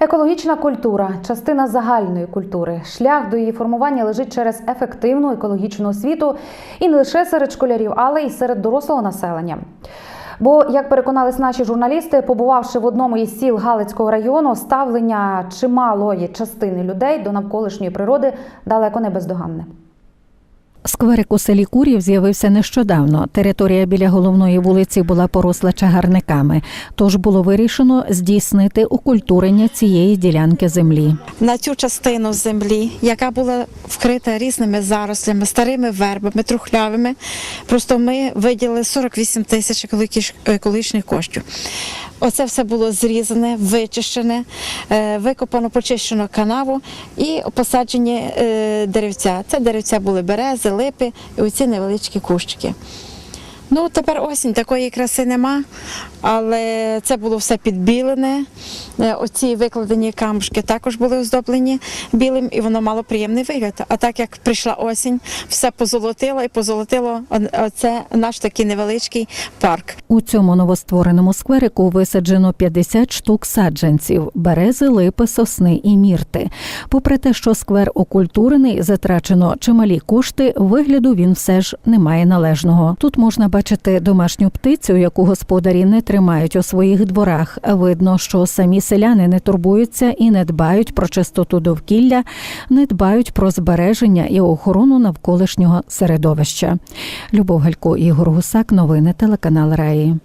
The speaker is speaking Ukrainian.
Екологічна культура частина загальної культури. Шлях до її формування лежить через ефективну екологічну освіту і не лише серед школярів, але й серед дорослого населення. Бо, як переконались наші журналісти, побувавши в одному із сіл Галицького району, ставлення чималої частини людей до навколишньої природи далеко не бездоганне. Скверик у селі Курів з'явився нещодавно. Територія біля головної вулиці була поросла чагарниками, тож було вирішено здійснити окультурення цієї ділянки землі. на цю частину землі, яка була вкрита різними зарослями, старими вербами, трухлявими. Просто ми виділили 48 тисяч екологіч- екологічних коштів. Оце все було зрізане, вичищене, е, викопано, почищено канаву і посаджені е, деревця. Це деревця були берези, липи і оці невеличкі кущики. Ну, тепер осінь такої краси нема, але це було все підбілене. Е, Оці викладені камушки також були оздоблені білим, і воно мало приємний вигляд. А так як прийшла осінь, все позолотило і позолотило оце наш такий невеличкий парк. У цьому новоствореному скверику висаджено 50 штук саджанців, берези, липи, сосни і мірти. Попри те, що сквер окультурений, затрачено чималі кошти, вигляду він все ж не має належного. Тут можна бачити домашню птицю, яку господарі не тримають у своїх дворах. Видно, що самі селяни не турбуються і не дбають про чистоту довкілля, не дбають про збереження і охорону навколишнього середовища. Любов Галько, Ігор Гусак, новини телеканал Раї.